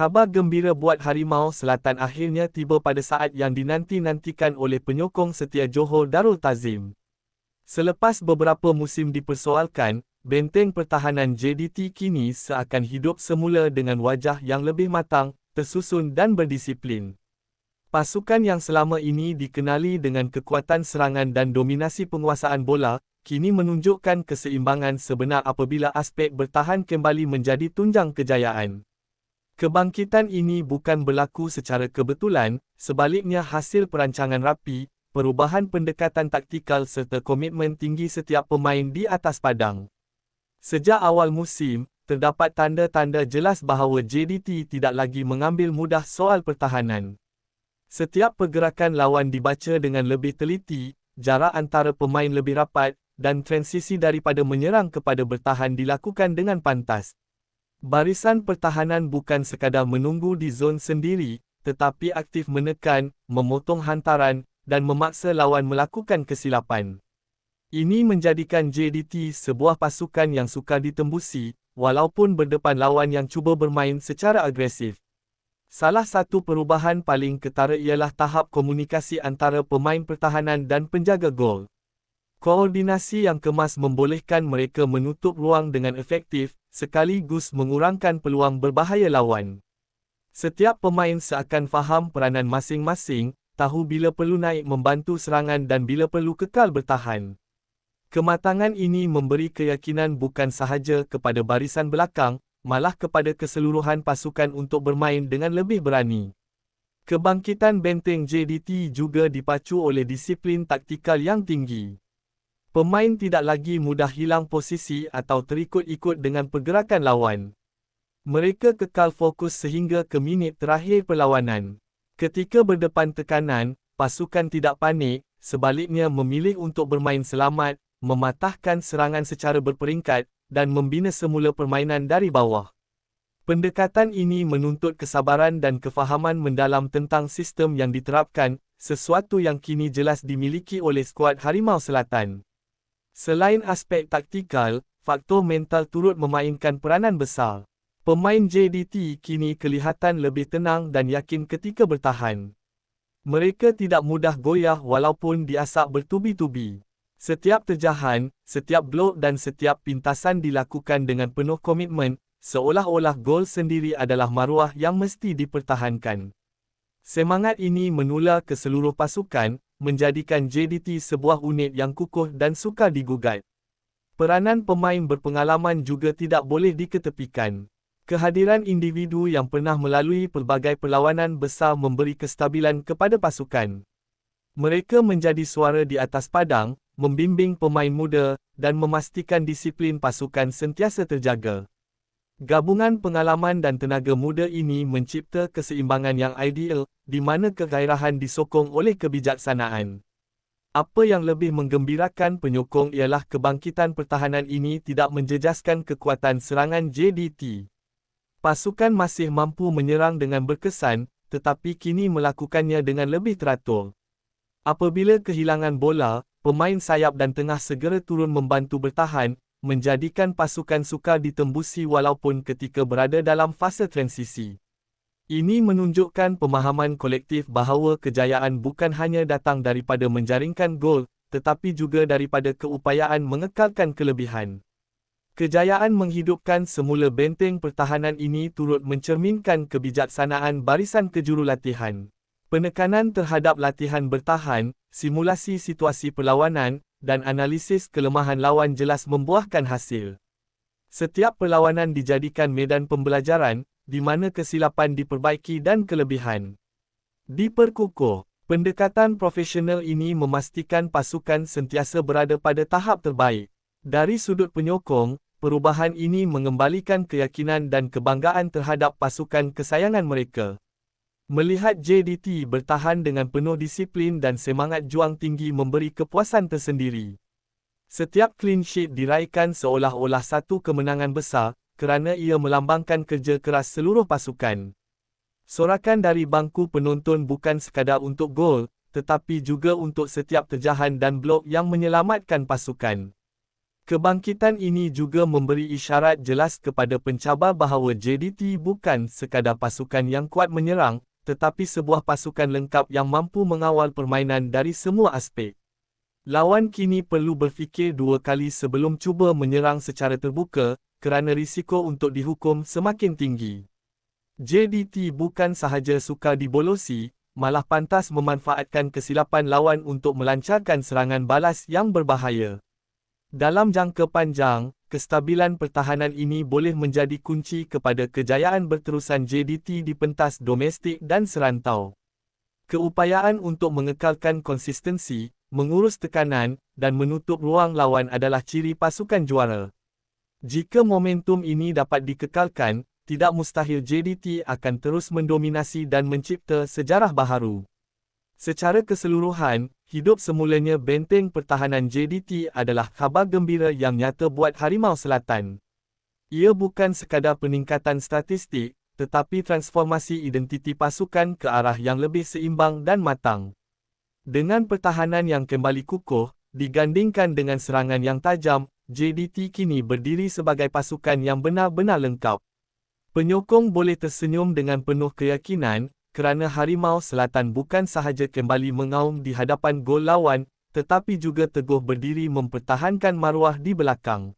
Khabar gembira buat Harimau Selatan akhirnya tiba pada saat yang dinanti-nantikan oleh penyokong setia Johor Darul Tazim. Selepas beberapa musim dipersoalkan, benteng pertahanan JDT kini seakan hidup semula dengan wajah yang lebih matang, tersusun dan berdisiplin. Pasukan yang selama ini dikenali dengan kekuatan serangan dan dominasi penguasaan bola, kini menunjukkan keseimbangan sebenar apabila aspek bertahan kembali menjadi tunjang kejayaan. Kebangkitan ini bukan berlaku secara kebetulan, sebaliknya hasil perancangan rapi, perubahan pendekatan taktikal serta komitmen tinggi setiap pemain di atas padang. Sejak awal musim, terdapat tanda-tanda jelas bahawa JDT tidak lagi mengambil mudah soal pertahanan. Setiap pergerakan lawan dibaca dengan lebih teliti, jarak antara pemain lebih rapat, dan transisi daripada menyerang kepada bertahan dilakukan dengan pantas. Barisan pertahanan bukan sekadar menunggu di zon sendiri, tetapi aktif menekan, memotong hantaran, dan memaksa lawan melakukan kesilapan. Ini menjadikan JDT sebuah pasukan yang sukar ditembusi, walaupun berdepan lawan yang cuba bermain secara agresif. Salah satu perubahan paling ketara ialah tahap komunikasi antara pemain pertahanan dan penjaga gol. Koordinasi yang kemas membolehkan mereka menutup ruang dengan efektif, sekaligus mengurangkan peluang berbahaya lawan. Setiap pemain seakan faham peranan masing-masing, tahu bila perlu naik membantu serangan dan bila perlu kekal bertahan. Kematangan ini memberi keyakinan bukan sahaja kepada barisan belakang, malah kepada keseluruhan pasukan untuk bermain dengan lebih berani. Kebangkitan benteng JDT juga dipacu oleh disiplin taktikal yang tinggi. Pemain tidak lagi mudah hilang posisi atau terikut-ikut dengan pergerakan lawan. Mereka kekal fokus sehingga ke minit terakhir perlawanan. Ketika berdepan tekanan, pasukan tidak panik, sebaliknya memilih untuk bermain selamat, mematahkan serangan secara berperingkat, dan membina semula permainan dari bawah. Pendekatan ini menuntut kesabaran dan kefahaman mendalam tentang sistem yang diterapkan, sesuatu yang kini jelas dimiliki oleh skuad Harimau Selatan. Selain aspek taktikal, faktor mental turut memainkan peranan besar. Pemain JDT kini kelihatan lebih tenang dan yakin ketika bertahan. Mereka tidak mudah goyah walaupun diasak bertubi-tubi. Setiap terjahan, setiap blok dan setiap pintasan dilakukan dengan penuh komitmen, seolah-olah gol sendiri adalah maruah yang mesti dipertahankan. Semangat ini menular ke seluruh pasukan, menjadikan JDT sebuah unit yang kukuh dan sukar digugat. Peranan pemain berpengalaman juga tidak boleh diketepikan. Kehadiran individu yang pernah melalui pelbagai perlawanan besar memberi kestabilan kepada pasukan. Mereka menjadi suara di atas padang, membimbing pemain muda, dan memastikan disiplin pasukan sentiasa terjaga. Gabungan pengalaman dan tenaga muda ini mencipta keseimbangan yang ideal, di mana kegairahan disokong oleh kebijaksanaan. Apa yang lebih menggembirakan penyokong ialah kebangkitan pertahanan ini tidak menjejaskan kekuatan serangan JDT. Pasukan masih mampu menyerang dengan berkesan, tetapi kini melakukannya dengan lebih teratur. Apabila kehilangan bola, pemain sayap dan tengah segera turun membantu bertahan, menjadikan pasukan sukar ditembusi walaupun ketika berada dalam fasa transisi. Ini menunjukkan pemahaman kolektif bahawa kejayaan bukan hanya datang daripada menjaringkan gol, tetapi juga daripada keupayaan mengekalkan kelebihan. Kejayaan menghidupkan semula benteng pertahanan ini turut mencerminkan kebijaksanaan barisan kejurulatihan. Penekanan terhadap latihan bertahan, simulasi situasi perlawanan, dan analisis kelemahan lawan jelas membuahkan hasil. Setiap perlawanan dijadikan medan pembelajaran, di mana kesilapan diperbaiki dan kelebihan diperkukuh. Pendekatan profesional ini memastikan pasukan sentiasa berada pada tahap terbaik. Dari sudut penyokong, perubahan ini mengembalikan keyakinan dan kebanggaan terhadap pasukan kesayangan mereka. Melihat JDT bertahan dengan penuh disiplin dan semangat juang tinggi memberi kepuasan tersendiri. Setiap clean sheet diraihkan seolah-olah satu kemenangan besar, kerana ia melambangkan kerja keras seluruh pasukan. Sorakan dari bangku penonton bukan sekadar untuk gol, tetapi juga untuk setiap terjahan dan blok yang menyelamatkan pasukan. Kebangkitan ini juga memberi isyarat jelas kepada pencabar bahawa JDT bukan sekadar pasukan yang kuat menyerang, tetapi sebuah pasukan lengkap yang mampu mengawal permainan dari semua aspek. Lawan kini perlu berfikir dua kali sebelum cuba menyerang secara terbuka, kerana risiko untuk dihukum semakin tinggi. JDT bukan sahaja suka dibolosi, malah pantas memanfaatkan kesilapan lawan untuk melancarkan serangan balas yang berbahaya. Dalam jangka panjang, kestabilan pertahanan ini boleh menjadi kunci kepada kejayaan berterusan JDT di pentas domestik dan serantau. Keupayaan untuk mengekalkan konsistensi, mengurus tekanan, dan menutup ruang lawan adalah ciri pasukan juara. Jika momentum ini dapat dikekalkan, tidak mustahil JDT akan terus mendominasi dan mencipta sejarah baharu. Secara keseluruhan, hidup semulanya benteng pertahanan JDT adalah khabar gembira yang nyata buat Harimau Selatan. Ia bukan sekadar peningkatan statistik, tetapi transformasi identiti pasukan ke arah yang lebih seimbang dan matang. Dengan pertahanan yang kembali kukuh, digandingkan dengan serangan yang tajam, JDT kini berdiri sebagai pasukan yang benar-benar lengkap. Penyokong boleh tersenyum dengan penuh keyakinan, kerana Harimau Selatan bukan sahaja kembali mengaum di hadapan gol lawan, tetapi juga teguh berdiri mempertahankan maruah di belakang.